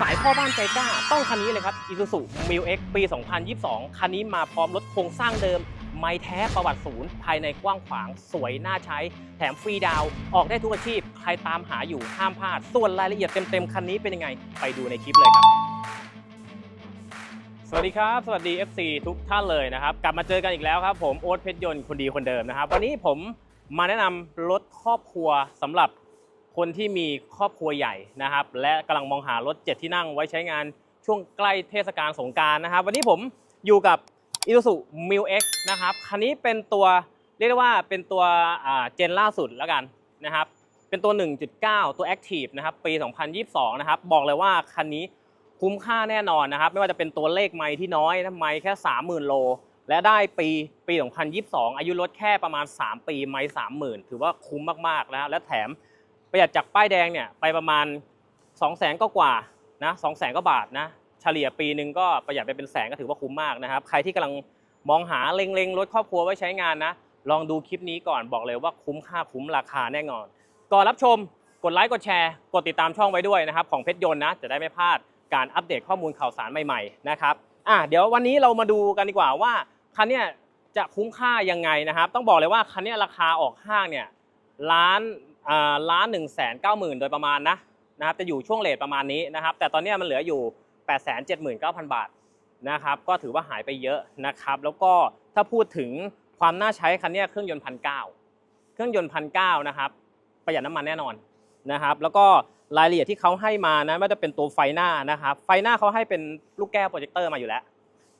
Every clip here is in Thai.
สายพ่อบ้านใจกล้า ต้องคันนี้เลยครับ Isuzu m i l X ปี 2022 คันนี้มาพร้อมรถโครงสร้างเดิม ไม่แท้ประวัติศูนย์ ภายในกว้างขวาง สวยน่าใช้ แถมฟรีดาว ออกได้ทุกอาชีพ ใครตามหาอยู่ห้ามพลาด ส่วนรายละเอียดเต็มๆ คันนี้เป็นยังไง ไปดูในคลิปเลยครับ สวัสดีครับ สวัสดี FC ทุกท่านเลยนะครับ กลับมาเจอกันอีกแล้วครับ ผมโอ๊ตเพชรยนต์คนดีคนเดิมนะครับ วันนี้ผมมาแนะนำรถครอบครัวสำหรับ คนที่มีครอบครัวใหญ่นะครับ และกำลังมองหารถเจ็ดที่นั่งไว้ใช้งานช่วงใกล้เทศกาลสงกรารนะครับ วันนี้ผมอยู่กับ Isuzu m i l X นะครับคันนี้เป็นตัวเรียกได้ว่าเป็นตัวอ่าเจนล่าสุดแล้วกันนะครับ เป็นตัว 1.9 ตัว Active นะครับ ปี 2022 นะครับ บอกเลยว่าคันนี้คุ้มค่าแน่นอนนะครับ ไม่ว่าจะเป็นตัวเลขไมล์ที่น้อยนะไมล์แค่ 30,000 โล และได้ปีปี 2022 อายุรถแค่ประมาณ 3 ปีไมล์30,000 ถือว่าคุ้มมากๆนะและแถม ประหยัดจากป้ายแดงเนี่ยไปประมาณ 200,000ก็กว่านะ200,000ก็บาทนะเฉลี่ยปีหนึ่งก็ประหยัดไปเป็นแสนก็ถือว่าคุ้มมากนะครับ ใครที่กำลังมองหาเล็งๆรถครอบครัวไว้ใช้งานนะ ลองดูคลิปนี้ก่อนบอกเลยว่าคุ้มค่าคุ้มราคาแน่นอน ก่อนรับชมกดไลค์กดแชร์กดติดตามช่องไว้ด้วยนะครับของเพชรยนต์นะจะได้ไม่พลาดการอัปเดตข้อมูลข่าวสารใหม่ๆนะครับอะเดี๋ยววันนี้เรามาดูกันดีกว่าว่าคันเนี้ยจะคุ้มค่ายังไงนะครับ ต้องบอกเลยว่าคันเนี้ยราคาออกห้างเนี่ยล้าน ล้านหนึ่งแสนเก้าหมื่นโดยประมาณนะนะครับจะอยู่ช่วงเลทประมาณนี้นะครับ แต่ตอนนี้มันเหลืออยู่8 7 9 0 0 0บาทนะครับก็ถือว่าหายไปเยอะนะครับ แล้วก็ถ้าพูดถึงความน่าใช้คันนี้เครื่องยนต์พันเเครื่องยนต์พันเนะครับประหยัดน้ำมันแน่นอนนะครับ แล้วก็รายละเอียดที่เขาให้มานะไม่ว่าจะเป็นตัวไฟหน้านะครับ ไฟหน้าเขาให้เป็นลูกแก้วโปรเจคเตอร์มาอยู่แล้ว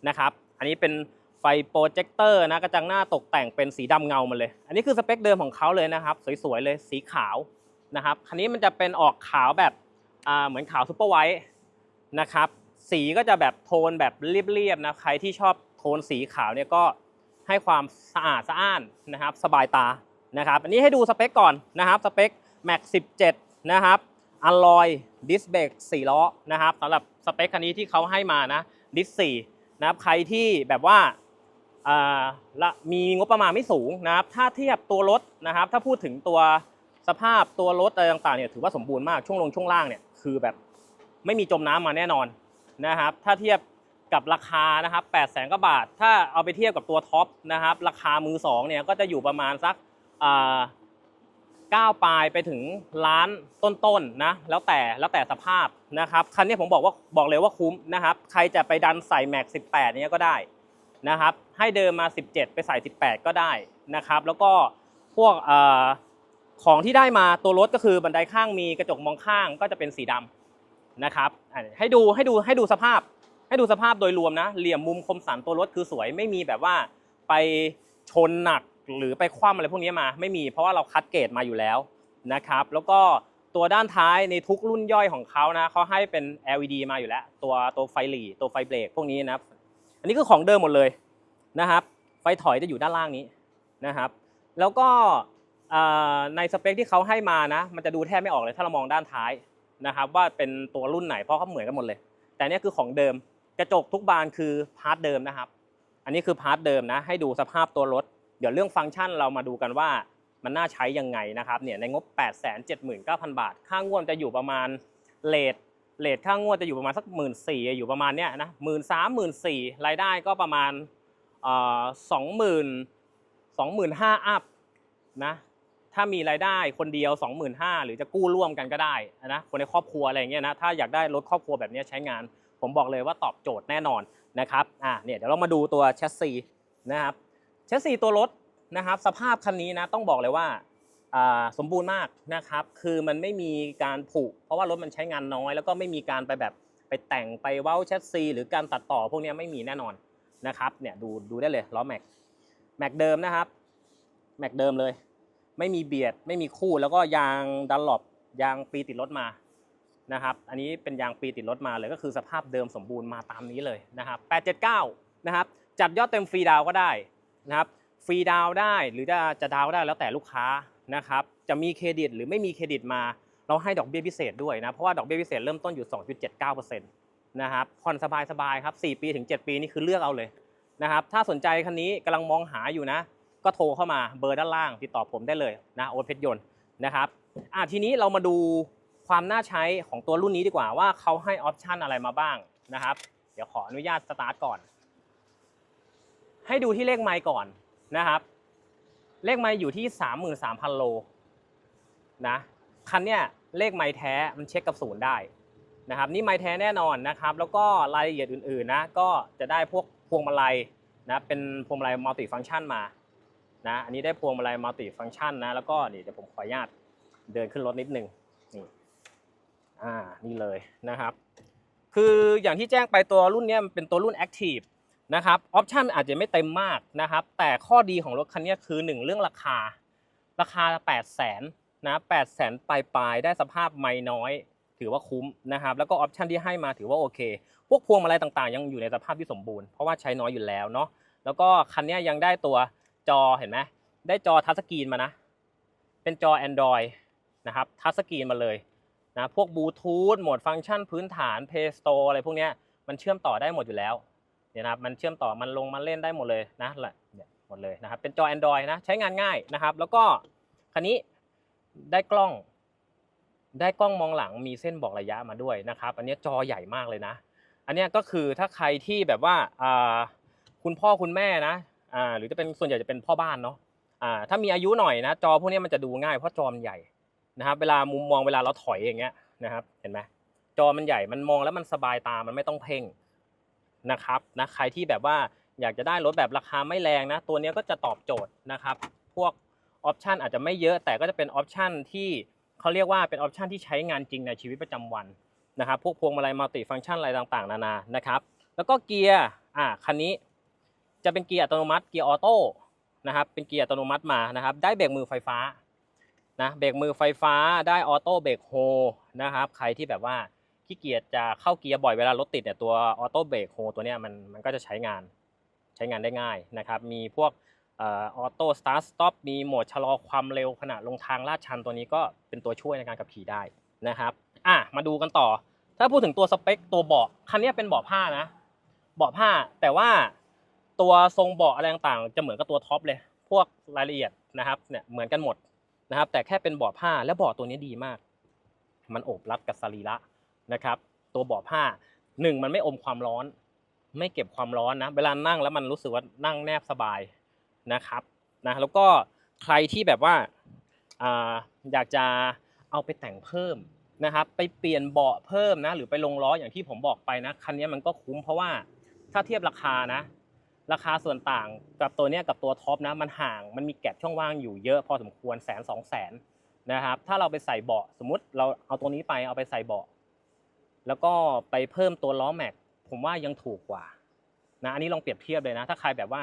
นะครับ อันนี้เป็น ไฟโปรเจคเตอร์นะกระจังหน้าตกแต่งเป็นสีดำเงามาเลย อันนี้คือสเปคเดิมของเขาเลยนะครับ สวยๆเลยสีขาวนะครับคันนี้มันจะเป็นออกขาวแบบอ่าเหมือนขาวซูเปอร์ไวท์นะครับสีก็จะแบบโทนแบบเรียบๆนะใครที่ชอบโทนสีขาวเนี่ยก็ให้ความสะอาดสะอ้านนะครับ สบายตานะครับอันนี้ให้ดูสเปคก่อนนะครับสเปค Max 17 นะครับอ l ลอยดิสเบรก4ล้อนะครับสำหรับสเปคคันนี้ที่เขาให้มานะดิส4นะครับใครที่แบบว่า ละมีงบประมาณไม่สูงนะครับ ถ้าเทียบตัวรถนะครับ ถ้าพูดถึงตัวสภาพตัวรถอะไรต่างๆเนี่ยถือว่าสมบูรณ์มากช่วงลงช่วงล่างเนี่ยคือแบบไม่มีจมน้ำมาแน่นอนนะครับ ถ้าเทียบกับราคานะครับ8 0 0แสนกว่าบาท ถ้าเอาไปเทียบกับตัวท็อปนะครับ ราคามือสองเนี่ยก็จะอยู่ประมาณสักอ่าก้าปลายไปถึงล้านต้นๆนะแล้วแต่แล้วแต่สภาพนะครับคันนี้ผมบอกว่าบอกเลยว่าคุ้มนะครับ ใครจะไปดันใส่แม็ก18เนี้ยก็ได้ นะครับ ให้เดิมมา 17 ไปใส่ 18 ก็ได้นะครับ แล้วก็พวกอของที่ได้มาตัวรถก็คือบันไดข้างมีกระจกมองข้างก็จะเป็นสีดำนะครับให้ดูให้ดูให้ดูสภาพ ให้ดูสภาพโดยรวมนะ เหลี่ยมมุมคมสันตัวรถคือสวยไม่มีแบบว่าไปชนหนักหรือไปคว่ำอะไรพวกนี้มา ไม่มีเพราะว่าเราคัดเกรดมาอยู่แล้วนะครับ แล้วก็ตัวด้านท้ายในทุกรุ่นย่อยของเขานะเขาให้เป็น LED มาอยู่แล้ว ตัวตัวไฟหลีตัวไฟเบรกพวกนี้นะ อันนี้คือของเดิมหมดเลยนะครับ ไฟถอยจะอยู่ด้านล่างนี้นะครับ แล้วก็ในสเปคที่เขาให้มานะ มันจะดูแทบไม่ออกเลยถ้าเรามองด้านท้ายนะครับ ว่าเป็นตัวรุ่นไหนเพราะเขาเหมือนกันหมดเลย แต่นี่คือของเดิมกระจกทุกบานคือพาร์ทเดิมนะครับ อันนี้คือพาร์ทเดิมนะให้ดูสภาพตัวรถ เดี๋ยวเรื่องฟังก์ชันเรามาดูกันว่ามันน่าใช้ยังไงนะครับเนี่ยในงบ 8 7 9 0 0 0 บาท ค่างวดจะอยู่ประมาณเลท เลทค่างวดจะอยู่ประมาณสักหมื่นสี่อยู่ประมาณเนี้ยนะหมื่นสามหมื่นสี่รายได้ก็ประมาณสองหมื่นสองหมื่นห้าอัพนะถ้ามีรายได้คนเดียว 25,000หรือจะกู้ร่วมกันก็ได้นะคนในครอบครัวอะไรอย่างเงี้ยนะถ้าอยากได้รถครอบครัวแบบเนี้ยใช้งาน ผมบอกเลยว่าตอบโจทย์แน่นอนนะครับอ่าเนี่ยเดี๋ยวเรามาดูตัวแชสซีนะครับแชสซีตัวรถนะครับสภาพคันนี้นะต้องบอกเลยว่า สมบูรณ์มากนะครับ คือมันไม่มีการผุ เพราะว่ารถมันใช้งานน้อย แล้วก็ไม่มีการไปแบบไปแต่งไปเว้าแชสซี หรือการตัดต่อพวกนี้ไม่มีแน่นอนนะครับ เนี่ยดูดูได้เลยล้อแม็ก แม็กเดิมนะครับ แม็กเดิมเลย ไม่มีเบียด ไม่มีคู่ แล้วก็ยางดันหลบยางปีติดรถมา นะครับ อันนี้เป็นยางปีติดรถมาเลย ก็คือสภาพเดิมสมบูรณ์มาตามนี้เลยนะครับ879นะครับ จัดยอดเต็มฟรีดาวก็ได้นะครับ ฟรีดาวได้ หรือจะจะดาวได้แล้วแต่ลูกค้า นะครับจะมีเครดิตหรือไม่มีเครดิตมา เราให้ดอกเบี้ยพิเศษด้วยนะ เพราะว่าดอกเบี้ยพิเศษเริ่มต้นอยู่ 2.79%นะครับผ่อนสบายๆครับ 4 ปีถึง 7 ปีนี่คือเลือกเอาเลยนะครับถ้าสนใจคันนี้กำลังมองหาอยู่นะ ก็โทรเข้ามาเบอร์ด้านล่าง ติดต่อผมได้เลยนะโอเพชรยนต์นะครับอะทีนี้เรามาดูความน่าใช้ของตัวรุ่นนี้ดีกว่าว่าเขาให้ออปชันอะไรมาบ้างนะครับ เดี๋ยวขออนุญาตสตาร์ทก่อน ให้ดูที่เลขไมล์ก่อนนะครับ เลขไมล์อยู่ที่ 33,000 โลนะคันเนี้ยเลขไมล์แท้มันเช็คกับศูนย์ได้นะครับนี่ไมล์แท้แน่นอนนะครับ แล้วก็รายละเอียดอื่นๆนะก็จะได้พวกพวงมาลัยนะเป็นพวงมาลัยมัลติฟังก์ชันมานะอันนี้ได้พวงมาลัยมัลติฟังก์ชันนะแล้วก็นี่เดี๋ยวผมขออนุญาตเดินขึ้นรถนิดนึงนี่อ่านี่เลยนะครับ คืออย่างที่แจ้งไปตัวรุ่นเนี้ยมันเป็นตัวรุ่น Active นะครับออปชันอาจจะไม่เต็มมากนะครับ แต่ข้อดีของรถคันนี้คือ 1 เรื่องราคา ราคา 8 0 0แสนนะ8 0 0แสนปลายปลายๆได้สภาพไม่น้อย ถือว่าคุ้มนะครับ แล้วก็ออปชันที่ให้มาถือว่าโอเค พวกพวงมาลัยต่างๆ ยังอยู่ในสภาพที่สมบูรณ์ เพราะว่าใช้น้อยอยู่แล้วเนาะแล้วก็คันนี้ยังได้ตัวจอเห็นไหมได้จอทัชสกรีนมานะ เป็นจอ Android นะครับทัชสกรีนมาเลยนะพวกบลูทูธโหมดฟังก์ชันพื้นฐาน Play Store อะไรพวกนี้มันเชื่อมต่อได้หมดอยู่แล้ว เนี่ยนะครับมันเชื่อมต่อมันลงมาเล่นได้หมดเลยนะแหละเนี่ยหมดเลยนะครับเป็นจอ Android นะใช้งานง่ายนะครับ แล้วก็คันนี้ได้กล้อง ได้กล้องมองหลังมีเส้นบอกระยะมาด้วยนะครับ อันนี้จอใหญ่มากเลยนะ อันนี้ก็คือถ้าใครที่แบบว่าคุณพ่อคุณแม่นะหรือจะเป็นส่วนใหญ่จะเป็นพ่อบ้านเนาะถ้ามีอายุหน่อยนะ จอพวกนี้มันจะดูง่ายเพราะจอมันใหญ่นะครับ เวลามุมมองเวลาเราถอยอย่างเงี้ยนะครับ เห็นไหมจอมันใหญ่มันมองแล้วมันสบายตามันไม่ต้องเพ่ง นะครับนะใครที่แบบว่าอยากจะได้รถแบบราคาไม่แรงนะ ตัวนี้ก็จะตอบโจทย์นะครับ พวกออปชันอาจจะไม่เยอะแต่ก็จะเป็นออปชันที่เขาเรียกว่าเป็นออปชันที่ใช้งานจริงในชีวิตประจำวันนะครับพวกพวงมาลัยมัลติฟังก์ชันอะไรต่างๆ นานานะครับ แล้วก็เกียร์อ่าคันนี้จะเป็นเกียร์อัตโนมัติเกียร์ออโต้นะครับเป็นเกียร์อัตโนมัติมานะครับ ได้เบรกมือไฟฟ้านะเบรกมือไฟฟ้าได้ออโต้เบรกโฮนะครับ ใครที่แบบว่า ขี้เกียจจะเข้าเกียร์บ่อยเวลารถติดเนี่ยตัวออโต้เบรกโฮตัวเนี้ยมันมันก็จะใช้งานใช้งานได้ง่ายนะครับมีพวกออโต้สตาร์ทสต็อปมีโหมดชะลอความเร็วขณะลงทางลาดชันตัวนี้ก็เป็นตัวช่วยในการขับขี่ได้นะครับอะมาดูกันต่อ ถ้าพูดถึงตัวสเปคตัวเบาะคันนี้เป็นเบาะผ้านะเบาะผ้าแต่ว่าตัวทรงเบาะอะไรต่างๆ จะเหมือนกับตัวท็อปเลย พวกรายละเอียดนะครับเนี่ยเหมือนกันหมดนะครับแต่แค่เป็นเบาะผ้าและเบาะตัวนี้ดีมาก มันโอบรัดกับสรีระ นะครับ ตัวเบาะผ้าหนึ่งมันไม่อมความร้อน ไม่เก็บความร้อนนะ เวลานั่งแล้วมันรู้สึกว่านั่งแนบสบายนะครับนะแล้วก็ใครที่แบบว่าอยากจะเอาไปแต่งเพิ่มนะครับ ไปเปลี่ยนเบาะเพิ่มนะ หรือไปลงล้ออย่างที่ผมบอกไปนะคันนี้มันก็คุ้มเพราะว่าถ้าเทียบราคานะ ราคาส่วนต่างกับตัวเนี้ยกับตัวท็อปนะ มันห่างมันมีแก็บช่องว่างอยู่เยอะพอสมควรแสนสองแสนนะครับ ถ้าเราไปใส่เบาะสมมติเราเอาตัวนี้ไปเอาไปใส่เบาะ แล้วก็ไปเพิ่มตัวล้อแม็กผมว่ายังถูกกว่านะอันนี้ลองเปรียบเทียบเลยนะ ถ้าใครแบบว่า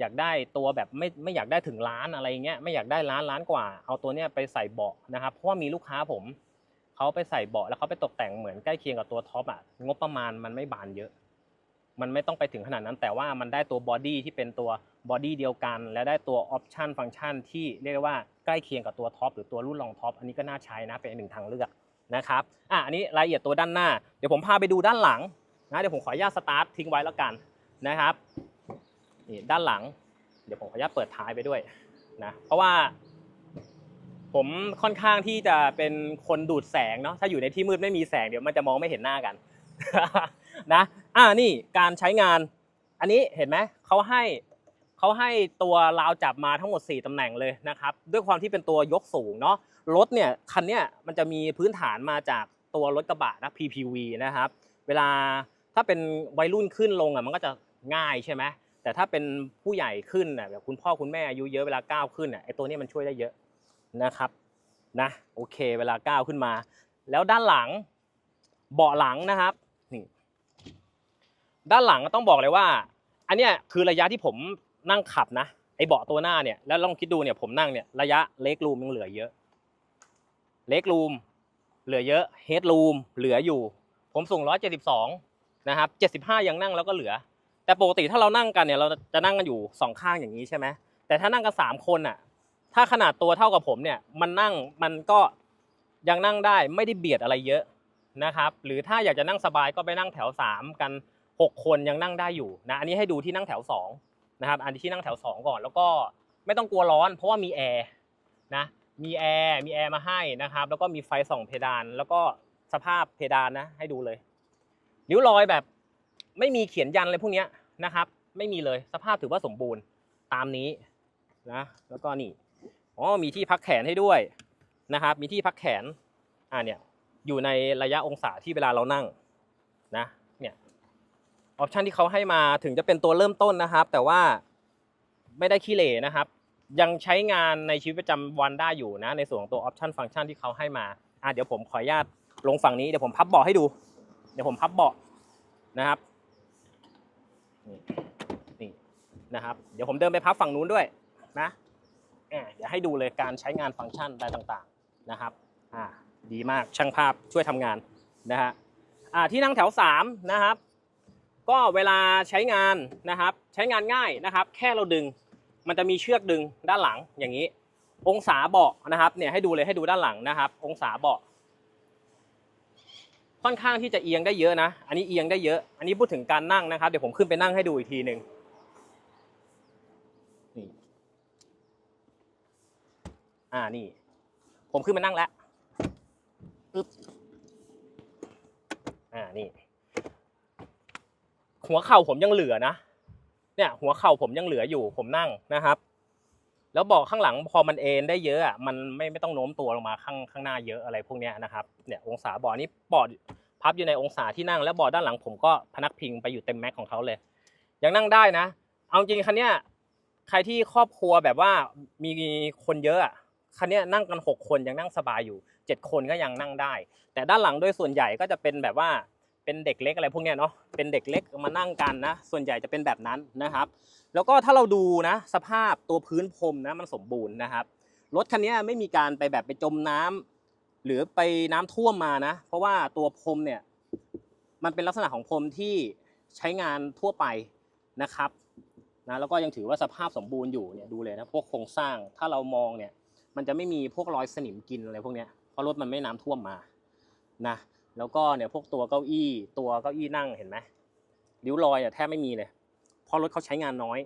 อยากได้ตัวแบบไม่ไม่อยากได้ถึงล้านอะไรเงี้ยไม่อยากได้ล้านล้านกว่า เอาตัวเนี้ยไปใส่เบาะนะครับเพราะว่ามีลูกค้าผมเขาไปใส่เบาะแล้วเขาไปตกแต่งเหมือนใกล้เคียงกับตัวท็อปอะงบประมาณมันไม่บานเยอะ มันไม่ต้องไปถึงขนาดนั้น แต่ว่ามันได้ตัวบอดี้ที่เป็นตัวบอดี้เดียวกัน และได้ตัวออปชันฟังก์ชันที่เรียกว่าใกล้เคียงกับตัวท็อปหรือตัวรุ่นรองท็อปอันนี้ก็น่าใช้นะเป็นหนึ่งทางเลือก นะครับอะอันนี้รายละเอียดตัวด้านหน้า เดี๋ยวผมพาไปดูด้านหลังนะเดี๋ยวผมขออนุญาตสตาร์ททิ้งไว้แล้วกันนะครับนี่ด้านหลัง เดี๋ยวผมขออนุญาตเปิดท้ายไปด้วยนะเพราะว่า ผมค่อนข้างที่จะเป็นคนดูดแสงเนาะถ้าอยู่ในที่มืดไม่มีแสงเดี๋ยวมันจะมองไม่เห็นหน้ากันนะอ่านี่การใช้งาน อันนี้เห็นไหมเขาให้ เขาให้ตัวราวจับมาทั้งหมด 4 ตำแหน่งเลยนะครับ ด้วยความที่เป็นตัวยกสูงเนาะรถเนี่ยคันเนี้ยมันจะมีพื้นฐานมาจากตัวรถกระบะนะ PPV นะครับ เวลาถ้าเป็นวัยรุ่นขึ้นลงอะมันก็จะง่ายใช่ไหมแต่ถ้าเป็นผู้ใหญ่ขึ้นอะแบบคุณพ่อคุณแม่อายุเยอะเวลาก้าวขึ้นอะไอตัวนี้มันช่วยได้เยอะนะครับนะโอเค เวลาก้าวขึ้นมา แล้วด้านหลังเบาะหลังนะครับนี่ด้านหลังต้องบอกเลยว่า อันเนี้ยคือระยะที่ผม นั่งขับนะไอเบาะตัวหน้าเนี่ยแล้วลองคิดดูเนี่ยผมนั่งเนี่ยระยะเล็กรูมยังเหลือเยอะ เล็กรูมเหลือเยอะเฮดรูมเหลืออยู่ ผมสูง 172 นะครับ 75 ยังนั่งแล้วก็เหลือ แต่ปกติถ้าเรานั่งกันเนี่ยเราจะนั่งกันอยู่สองข้างอย่างนี้ใช่ไหมแต่ถ้านั่งกันสามคนอะถ้าขนาดตัวเท่ากับผมเนี่ยมันนั่งมันก็ยังนั่งได้ไม่ได้เบียดอะไรเยอะนะครับ หรือถ้าอยากจะนั่งสบายก็ไปนั่งแถว 3 กัน 6 คนยังนั่งได้อยู่นะอันนี้ให้ดูที่นั่งแถว 2 นะครับ อันที่นั่งแถว 2 ก่อน แล้วก็ไม่ต้องกลัวร้อน เพราะว่ามีแอร์นะ มีแอร์มีแอร์มาให้นะครับ แล้วก็มีไฟส่องเพดาน แล้วก็สภาพเพดานนะ ให้ดูเลยริ้วรอยแบบไม่มีเขียนยันอะไรพวกนี้นะครับ ไม่มีเลยสภาพถือว่าสมบูรณ์ตามนี้นะแล้วก็นี่อ๋อมีที่พักแขนให้ด้วยนะครับ มีที่พักแขนอ่าเนี่ยอยู่ในระยะองศาที่เวลาเรานั่งนะ ออปชันที่เขาให้มาถึงจะเป็นตัวเริ่มต้นนะครับ แต่ว่าไม่ได้ขี้เหร่นะครับ ยังใช้งานในชีวิตประจำวันได้อยู่นะ ในส่วนของตัวออปชันฟังก์ชันที่เขาให้มาอะเดี๋ยวผมขออนุญาตลงฝั่งนี้เดี๋ยวผมพับเบาะให้ดู เดี๋ยวผมพับเบาะนะครับนี่นี่นะครับ เดี๋ยวผมเดินไปพับฝั่งนู้นด้วยนะเดี๋ยวให้ดูเลยการใช้งานฟังก์ชันอะไรต่างๆนะครับอ่าดีมากช่างภาพช่วยทำงานนะฮะอ่าที่นั่งแถว3นะครับ ก็เวลาใช้งานนะครับ ใช้งานง่ายนะครับ แค่เราดึงมันจะมีเชือกดึงด้านหลังอย่างนี้ องศาเบาะนะครับเนี่ยให้ดูเลยให้ดูด้านหลังนะครับ องศาเบาะค่อนข้างที่จะเอียงได้เยอะนะ อันนี้เอียงได้เยอะ อันนี้พูดถึงการนั่งนะครับ เดี๋ยวผมขึ้นไปนั่งให้ดูอีกทีหนึ่งนี่อ่านี่ ผมขึ้นมานั่งแล้วอึ๊บอ่านี่ หัวเข่าผมยังเหลือนะ เนี่ย หัวเข่าผมยังเหลืออยู่ ผมนั่งนะครับ แล้วบอกข้างหลังพอมันเอนได้เยอะอะมันไม่ไม่ต้องโน้มตัวลงมาข้างข้างหน้าเยอะอะไรพวกเนี้ยนะครับ เนี่ยองศาบาะนี้บาะพับอยู่ในองศาที่นั่ง แล้วบาะด้านหลังผมก็พนักพิงไปอยู่เต็มแม็กของเขาเลย ยังนั่งได้นะ เอาจริงคันเนี้ยใครที่ครอบครัวแบบว่ามีคนเยอะอะคันเนี้ยนั่งกันหกคนยังนั่งสบายอยู่เจ็ดคนก็ยังนั่งได้ แต่ด้านหลังโดยส่วนใหญ่ก็จะเป็นแบบว่า เป็นเด็กเล็กอะไรพวกเนี้ยเนาะเป็นเด็กเล็กมานั่งกันนะ ส่วนใหญ่จะเป็นแบบนั้นนะครับ แล้วก็ถ้าเราดูนะ สภาพตัวพื้นพรมนะมันสมบูรณ์นะครับรถคันนี้ไม่มีการไปแบบไปจมน้ำหรือไปน้ำท่วมมานะ เพราะว่าตัวพรมเนี่ยมันเป็นลักษณะของพรมที่ใช้งานทั่วไปนะครับนะแล้วก็ยังถือว่าสภาพสมบูรณ์อยู่เนี่ยดูเลยนะพวกโครงสร้างถ้าเรามองเนี่ยมันจะไม่มีพวกรอยสนิมกินอะไรพวกเนี้ยเพราะรถมันไม่น้ำท่วมมานะ แล้วก็เนี่ยพวกตัวเก้าอี้ ตัวเก้าอี้นั่งเห็นไหมริ้วรอยอะแทบไม่มีเลย เพราะรถเขาใช้งานน้อย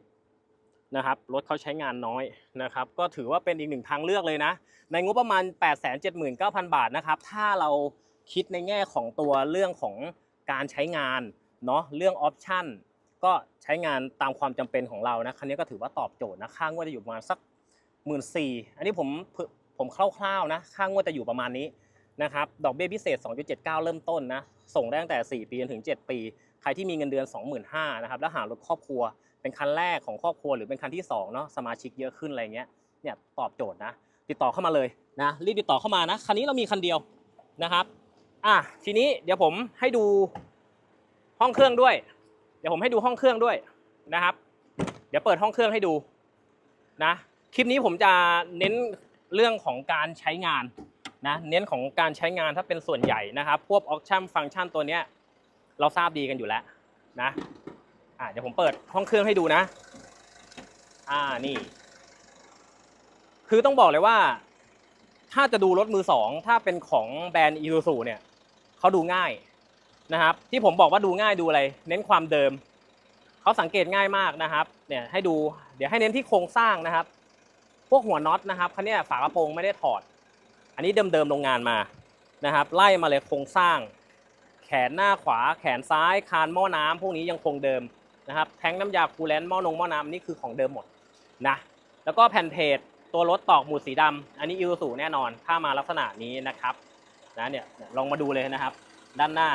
นะครับ รถเขาใช้งานน้อยนะครับ ก็ถือว่าเป็นอีกหนึ่งทางเลือกเลยนะ ในงบประมาณ 8 7 9 0 0 0 บาทนะครับ ถ้าเราคิดในแง่ของตัวเรื่องของการใช้งานเนาะ เรื่องออปชั่นก็ใช้งานตามความจำเป็นของเรานะคันนี้ก็ถือว่าตอบโจทย์นะค่างวดจะอยู่ประมาณสักหมื่นสี่อันนี้ผมผมคร่าวๆนะค่างวดจะอยู่ประมาณนี้ นะครับดอกเบี้ยพิเศษ 2.79 เริ่มต้นนะส่งได้ตั้งแต่ 4 ปีจนถึง 7 ปี ใครที่มีเงินเดือน 25,000นะครับแล้วหารถครอบครัว เป็นคันแรกของครอบครัวหรือเป็นคันที่2เนาะสมาชิกเยอะขึ้นอะไรเงี้ยเนี่ยตอบโจทย์นะติดต่อเข้ามาเลยนะรีบติดต่อเข้ามานะคันนี้เรามีคันเดียวนะครับอะทีนี้เดี๋ยวผมให้ดูห้องเครื่องด้วย เดี๋ยวผมให้ดูห้องเครื่องด้วยนะครับ เดี๋ยวเปิดห้องเครื่องให้ดูนะคลิปนี้ผมจะเน้นเรื่องของการใช้งาน นะเน้นของการใช้งานถ้าเป็นส่วนใหญ่นะครับ พวกออปชั่นฟังก์ชันตัวเนี้ยเราทราบดีกันอยู่แล้วนะอ่าเดี๋ยวผมเปิดห้องเครื่องให้ดูนะ อ่านี่ คือต้องบอกเลยว่า ถ้าจะดูรถมือสองถ้าเป็นของแบรนด์อีซูซูเนี่ยเขาดูง่ายนะครับ ที่ผมบอกว่าดูง่ายดูอะไร เน้นความเดิมเขาสังเกตง่ายมากนะครับ เนี่ยให้ดูเดี๋ยวให้เน้นที่โครงสร้างนะครับ พวกหัวน็อตนะครับคันนี้ฝากระโปรงไม่ได้ถอด อันนี้เดิมๆโรงงานมานะครับ ไล่มาเลยโครงสร้าง แขนหน้าขวา แขนซ้าย คานหม้อน้ำพวกนี้ยังคงเดิมนะครับ แทงน้ำยาคูลแลนต์หม้อนงหม้อน้ำนี่คือของเดิมหมดนะ แล้วก็แผ่นเพจตัวรถตอกหมุดสีดำอันนี้อิวสูแน่นอน ถ้ามาลักษณะนี้นะครับนะเนี่ยลองมาดูเลยนะครับ ด้านหน้า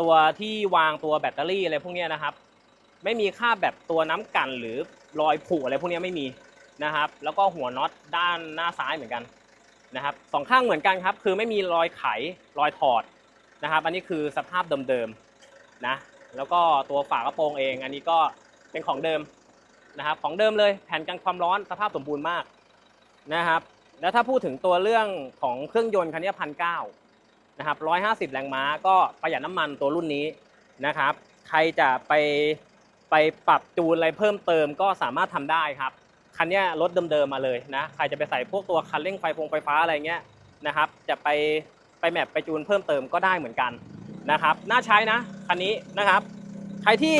ตัวที่วางตัวแบตเตอรี่อะไรพวกนี้นะครับ ไม่มีค่าแบบตัวน้ำกันหรือรอยผุอะไรพวกนี้ไม่มีนะครับ แล้วก็หัวน็อตด้านหน้าซ้ายเหมือนกัน นะครับสองข้างเหมือนกันครับ คือไม่มีรอยไขรอยถอดนะครับ อันนี้คือสภาพเดิมๆนะแล้วก็ตัวฝากระโปรงเอง อันนี้ก็เป็นของเดิมนะครับของเดิมเลยแผ่นกันความร้อนสภาพสมบูรณ์มากนะครับ แล้วถ้าพูดถึงตัวเรื่องของเครื่องยนต์คันนี้พันเก้านะครับร้อยห้าสิบแรงม้าก็ประหยัดน้ำมันตัวรุ่นนี้นะครับ ใครจะไปไปปรับจูนอะไรเพิ่มเติมก็สามารถทำได้ครับ คันนี้รถเดิมๆมาเลยนะใครจะไปใส่พวกตัวคันเร่งไฟฟงไฟฟ้าอะไรเงี้ยนะครับจะไปไปแมปไปจูนเพิ่มเติมก็ได้เหมือนกันนะครับน่าใช้นะคันนี้นะครับ ใครที่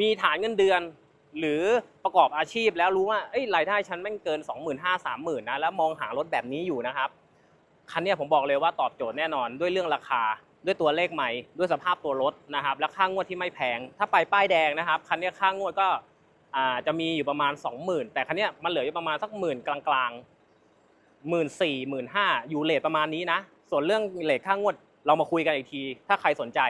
มีฐานเงินเดือน หรือประกอบอาชีพแล้วรู้ว่าเอ้ยรายได้ฉันแม่งเกิน 2 5 0 0 0 3 0 0 0นะแล้วมองหารถแบบนี้อยู่นะครับคันนี้ผมบอกเลยว่าตอบโจทย์แน่นอนด้วยเรื่องราคาด้วยตัวเลขใหม่ ด้วยสภาพตัวรถนะครับ และค่างวดที่ไม่แพง ถ้าไปป้ายแดงนะครับ คันนี้ค่างวดก็ อ่าจะมีอยู่ประมาณ 20,000 แต่คันเนี้ยมันเหลืออยู่ประมาณสักหมื่นกลางๆหมื่นสี่หมื่นห้าอยู่เลทประมาณนี้นะ ส่วนเรื่องเลทค่างวดเรามาคุยกันอีกที ถ้าใครสนใจ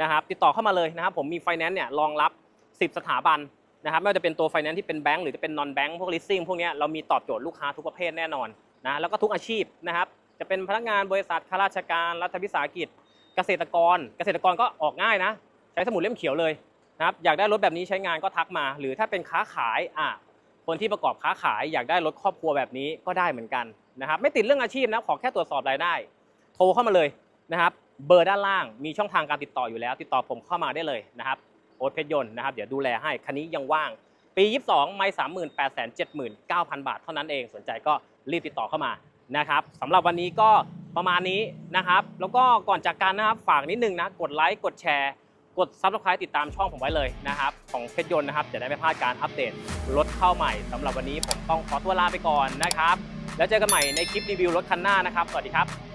นะครับติดต่อเข้ามาเลยนะครับผมมีไฟแนนซ์เนี่ยรองรับ 10 สถาบันนะครับไม่ว่าจะเป็นตัวไฟแนนซ์ที่เป็นแบงก์หรือจะเป็นนอนแบงก์พวกลิสซิ่งพวกนี้เรามีตอบโจทย์ลูกค้าทุกประเภทแน่นอนนะแล้วก็ทุกอาชีพนะครับจะเป็นพนักงานบริษัทข้าราชการรัฐวิสาหกิจ เกษตรกร เกษตรกรก็ออกง่ายนะ ใช้สมุดเล่มเขียวเลย นะครับอยากได้รถแบบนี้ใช้งานก็ทักมา หรือถ้าเป็นค้าขายอะคนที่ประกอบค้าขายอยากได้รถครอบครัวแบบนี้ก็ได้เหมือนกันนะครับไม่ติดเรื่องอาชีพนะขอแค่ตรวจสอบรายได้ โทรเข้ามาเลยนะครับเบอร์ด้านล่างมีช่องทางการติดต่ออยู่แล้ว ติดต่อผมเข้ามาได้เลยนะครับโอ๊ตเพชรยนต์นะครับเดี๋ยวดูแลให้คันนี้ยังว่าง ปี22ไม่38,79,000 บาทเท่านั้นเองสนใจก็รีบติดต่อเข้ามานะครับสำหรับวันนี้ก็ประมาณนี้นะครับ แล้วก็ก่อนจากกันนะครับฝากนิดนึงนะกดไลค์กดแชร์ กด Subscribe ติดตามช่องผมไว้เลยนะครับของเพชรยนต์นะครับจะได้ไม่พลาดการอัปเดตรถเข้าใหม่สำหรับวันนี้ผมต้องขอตัวลาไปก่อนนะครับ แล้วเจอกันใหม่ในคลิปรีวิวรถคันหน้านะครับ สวัสดีครับ